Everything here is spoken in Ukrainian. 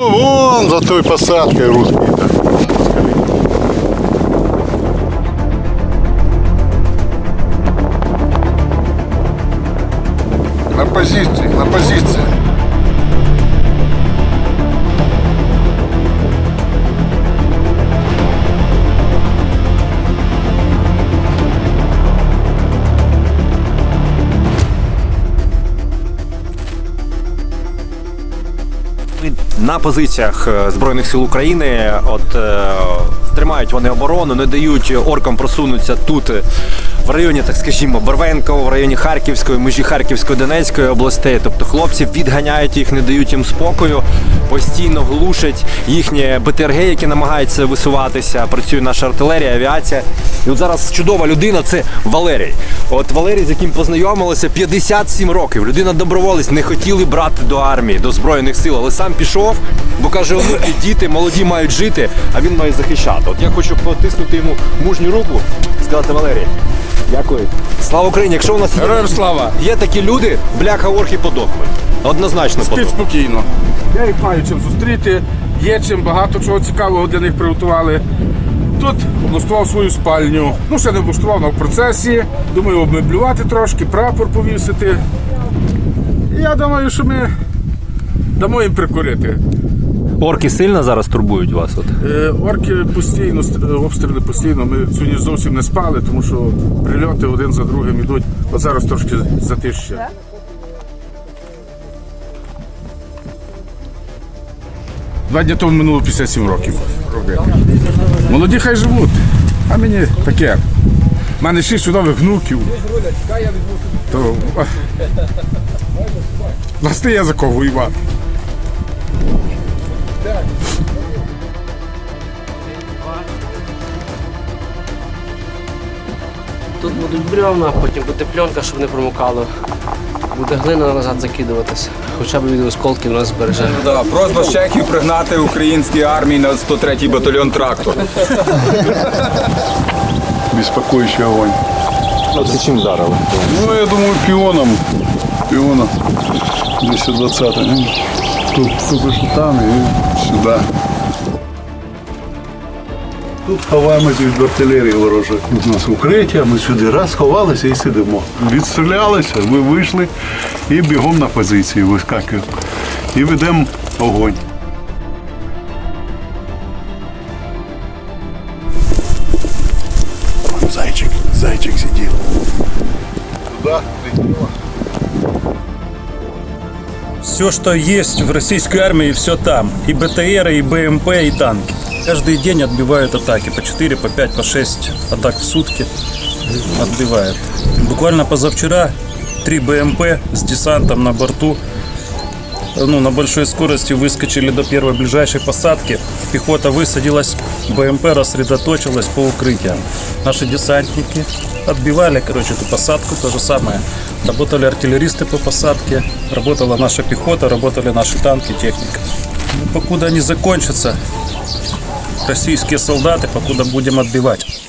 Вон за той посадкой русский. На позиции, на позиции. На позиціях е, збройних сил України. От е, тримають вони оборону, не дають оркам просунутися тут. е, В районі, так скажімо, Барвенково, в районі Харківської, межі Харківської, Донецької областей. Тобто хлопці відганяють їх, не дають їм спокою, постійно глушать їхні БТРГ, які намагаються висуватися. Працює наша артилерія, авіація. І от зараз чудова людина це Валерій. От Валерій, з яким познайомилися 57 років. Людина доброволець, не хотіли брати до армії, до збройних сил, але сам пішов, бо каже, діти, молоді мають жити, а він має захищати. От я хочу потиснути йому мужню руку, сказати Валерій. Дякую. Слава Україні! Якщо у нас є, Героям слава! є такі люди, бляха орхи подохнуть. Однозначно Спіть подохнуть. спокійно. Я їх маю чим зустріти. Є чим багато чого цікавого для них приготували. Тут облаштував свою спальню. Ну, ще не облаштував, але в процесі. Думаю, обмеблювати трошки, прапор повісити. І я думаю, що ми дамо їм прикурити. Орки сильно зараз турбують вас. От. Е, Орки постійно, обстріли постійно. Ми цю ніч зовсім не спали, тому що прильоти один за другим йдуть. От зараз трошки затища. Два дні тому минуло 57 років. Молоді хай живуть, а мені таке. У мене шість чудових внуків. То, власне, я за кого воювати. Тут будуть бревна, потім буде пленка, щоб не промокало. Буде глина назад закидуватися. Хоча б від осколків нас збереже. Да, просьба з Чехів пригнати українській армії на 103-й батальйон трактор. Беспокоящий огонь. Це чим вдарили? Ну, я думаю, пионом. Пионом. 220 ну, Тут, только что там и сюда. Тут ховаємося від артилерії ворожої. У нас укриття, ми сюди раз ховалися і сидимо. Відстрілялися, ми вийшли і бігом на позиції вискакуємо. І ведемо огонь. Зайчик, зайчик сидів. Туди летіло. Все, что есть в российской армии, все там. И БТР, и БМП, и танки. Каждый день отбивают атаки. По 4, по 5, по 6 атак в сутки отбивают. Буквально позавчера три БМП с десантом на борту ну, на большой скорости выскочили до первой ближайшей посадки. Пехота высадилась, БМП рассредоточилась по укрытиям. Наши десантники отбивали, короче, эту посадку, то же самое. Работали артиллеристы по посадке, работала наша пехота, работали наши танки, техника. Ну, покуда они закончатся, российские солдаты, покуда будем отбивать.